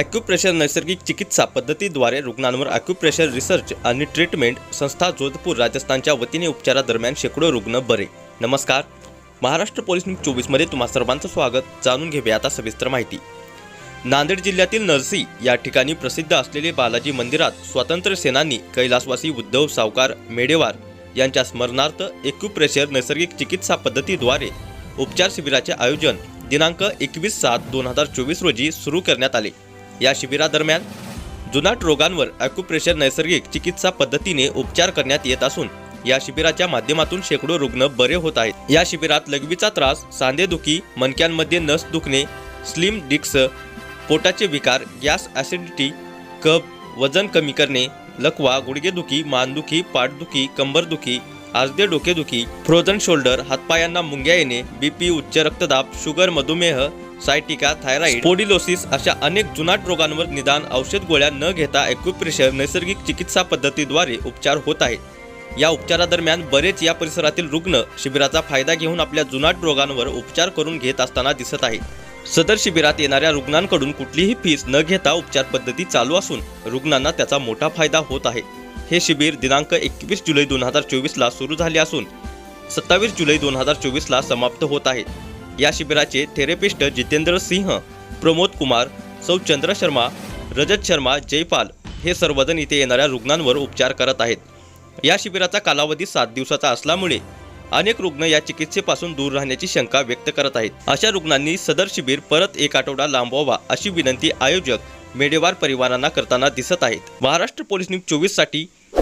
Acupressure नैसर्गिक चिकित्सा पद्धतीद्वारे रुग्णांवर ॲक्युप्रेशर रिसर्च आणि ट्रीटमेंट संस्था जोधपूर राजस्थानच्या वतीने उपचारादरम्यान शेकडो रुग्ण बरे. नमस्कार. महाराष्ट्र पोलीस न्यूज चोवीसमध्ये तुम्हा सर्वांचं स्वागत. जाणून घेऊया आता सविस्तर माहिती. नांदेड जिल्ह्यातील नरसी या ठिकाणी प्रसिद्ध असलेले बालाजी मंदिरात स्वातंत्र्य सेनानी कैलासवासी उद्धव सावकार मेडेवार यांच्या स्मरणार्थ एक्युप्रेशर नैसर्गिक चिकित्सा पद्धतीद्वारे उपचार शिबिराचे आयोजन दिनांक एकवीस सात दोन हजार चोवीस रोजी सुरू करण्यात आले. या शिबिरादरम्यान जुनाट रोगांवर ॲक्युप्रेशर नैसर्गिक चिकित्सा पद्धतीने उपचार करण्यात येत असून या शिबिराच्या माध्यमातून शेकडो रुग्ण बरे होत आहेत. या शिबिरात लघवीचा त्रास सांधेदुखी मणक्यांमध्ये नस दुखणे स्लिम डिक्स पोटाचे विकार गॅस ॲसिडिटी कप वजन कमी करणे लकवा गुडघेदुखी मानदुखी पाठदुखी कंबरदुखी आजदे डोकेदुखी फ्रोझन शोल्डर हातपायांना मुंग्या येणे बीपी उच्च रक्तदाब शुगर मधुमेह सायटिका थायरॉइड पोडिलोसिस अशा अनेक जुनाट रोगांवर निदान औषध गोळ्या न घेता एक्युप्रेशर नैसर्गिक चिकित्सा पद्धतीद्वारे उपचार होत आहेत. या उपचारादरम्यान बरेच या परिसरातील रुग्ण शिबिराचा फायदा घेऊन आपल्या जुनाट रोगांवर उपचार करून घेत असताना दिसत आहेत. सदर शिबिरात येणाऱ्या रुग्णांकडून कुठलीही फीस न घेता उपचार पद्धती चालू असून रुग्णांना त्याचा मोठा फायदा होत आहे. हे शिबिर दिनांक एकवीस जुलै दोन हजार चोवीसला सुरू झाले असून सत्तावीस जुलै दोन हजार चोवीसला समाप्त होत आहे. या शिबिराचे थेरपिस्ट जितेंद्र सिंह प्रमोद कुमार सौ चंद्र शर्मा रजत शर्मा जयपाल हे सर्वजण इथे येणाऱ्या रुग्णांवर उपचार करत आहेत. या शिबिराचा कालावधी सात दिवसाचा असल्यामुळे अनेक रुग्ण या चिकित्सेपासून दूर राहण्याची शंका व्यक्त करत आहेत. अशा रुग्णांनी सदर शिबिर परत एक आठवडा लांबवावा अशी विनंती आयोजक मेडेवार परिवारांना करताना दिसत आहेत. महाराष्ट्र पोलीस न्यूज चोवीससाठी